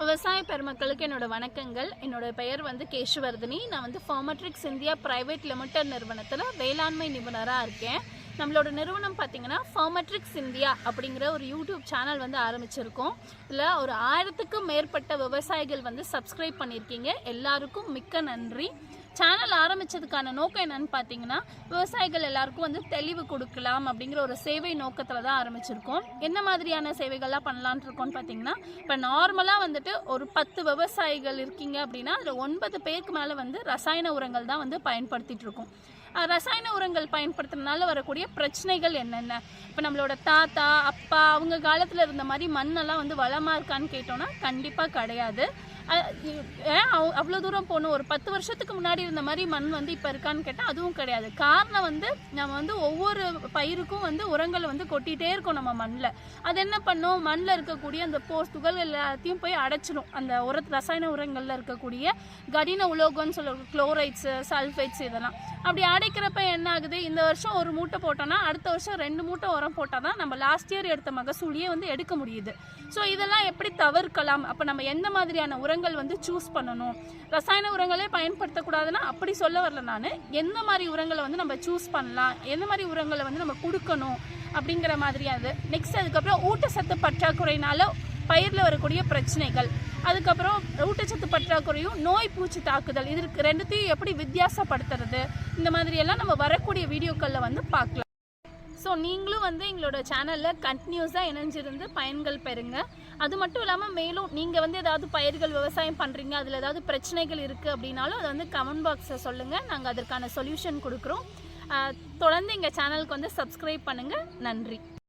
விவசாய பெருமக்களுக்கு என்னோட வணக்கங்கள். என்னோட பெயர் வந்து கேஷுவர்தினி. நான் வந்து ஃபார்மட்ரிக்ஸ் இந்தியா பிரைவேட் லிமிடெட் நிறுவனத்தில் வேளாண்மை நிபுணராக இருக்கேன். நம்மளோட நிறுவனம் பார்த்தீங்கன்னா ஃபார்மட்ரிக்ஸ் இந்தியா அப்படிங்கிற ஒரு யூடியூப் சேனல் வந்து ஆரம்பிச்சிருக்கோம். இதில் ஒரு ஆயிரத்துக்கும் மேற்பட்ட விவசாயிகள் வந்து சப்ஸ்கிரைப் பண்ணியிருக்கீங்க எல்லாருக்கும் மிக்க நன்றி. சேனல் ஆரம்பித்ததுக்கான நோக்கம் என்னன்னு பார்த்தீங்கன்னா விவசாயிகள் எல்லாருக்கும் வந்து தெளிவு கொடுக்கலாம் அப்படிங்கிற ஒரு சேவை நோக்கத்தில் தான் ஆரம்பிச்சிருக்கோம். என்ன மாதிரியான சேவைகள்லாம் பண்ணலான்னு இருக்கோம்னு பார்த்தீங்கன்னா இப்போ நார்மலாக வந்துட்டு ஒரு பத்து விவசாயிகள் இருக்கீங்க அப்படின்னா அதில் ஒன்பது பேருக்கு மேலே வந்து ரசாயன உரங்கள் தான் வந்து பயன்படுத்திகிட்டு இருக்கோம். ரசாயன உரங்கள் பயன்படுத்துறதுனால வரக்கூடிய பிரச்சனைகள் என்னென்ன? இப்போ நம்மளோட தாத்தா அப்பா அவங்க காலத்தில் இருந்த மாதிரி மண்ணெல்லாம் வந்து வளமாக இருக்கான்னு கேட்டோம்னா கண்டிப்பாக கிடையாது. ஏன் அவ்வளோ தூரம் போகணும். ஒரு பத்து வருஷத்துக்கு முன்னாடி இருந்த மாதிரி மண் வந்து இப்போ இருக்கான்னு கேட்டால் அதுவும் கிடையாது. காரணம் வந்து நம்ம வந்து ஒவ்வொரு பயிருக்கும் வந்து உரங்களை வந்து கொட்டிகிட்டே இருக்கோம் நம்ம மண்ணில் அது என்ன பண்ணும்? மண்ணில் இருக்கக்கூடிய அந்த போஸ் துகள் எல்லாத்தையும் போய் அடைச்சிடும் அந்த உர ரசாயன உரங்களில் இருக்கக்கூடிய கடின உலோகம்னு சொல்ல குளோரைட்ஸு சல்ஃபைட்ஸ் இதெல்லாம். அப்படி அடைக்கிறப்ப என்ன ஆகுது? இந்த வருஷம் ஒரு மூட்டை போட்டோம்னா அடுத்த வருஷம் ரெண்டு மூட்டை உரம் போட்டால் தான் நம்ம லாஸ்ட் இயர் எடுத்த மகசூலியே வந்து எடுக்க முடியுது. ஸோ இதெல்லாம் எப்படி தவிர்க்கலாம்? அப்போ நம்ம எந்த மாதிரியான உரங்கள் வந்து சூஸ் பண்ணணும். ரசாயன உரங்களே பயன்படுத்தக்கூடாதுன்னா அப்படி சொல்ல வரல நான். எந்த மாதிரி உரங்களை வந்து நம்ம சூஸ் பண்ணலாம்? எந்த மாதிரி உரங்களை வந்து நம்ம கொடுக்கணும்? அப்படிங்கிற மாதிரியாது நெக்ஸ்ட் அதுக்கப்புறம் ஊட்டச்சத்து பற்றாக்குறையினால பயிரில் வரக்கூடிய பிரச்சனைகள். அதுக்கப்புறம் ஊட்டச்சத்து பற்றாக்குறையும் நோய் பூச்சி தாக்குதல். இதற்கு ரெண்டுத்தையும் எப்படி வித்தியாசப்படுத்துறது? இந்த மாதிரி எல்லாம் நம்ம வரக்கூடிய வீடியோக்களில் வந்து பார்க்கலாம். ஸோ நீங்களும் வந்து எங்களோட சேனலில் கண்டினியூஸாக இணைஞ்சிருந்து பயன்கள் பெறுங்க. அது மட்டும் இல்லாமல் மேலும் நீங்கள் வந்து ஏதாவது பயிர்கள் விவசாயம் பண்ணுறீங்க அதில் ஏதாவது பிரச்சனைகள் இருக்குது அப்படின்னாலும் அதை வந்து கமெண்ட் பாக்ஸில் சொல்லுங்கள் நாங்கள் அதற்கான சொல்யூஷன் கொடுக்குறோம். தொடர்ந்து எங்கள் சேனலுக்கு வந்து சப்ஸ்கிரைப் பண்ணுங்கள் நன்றி.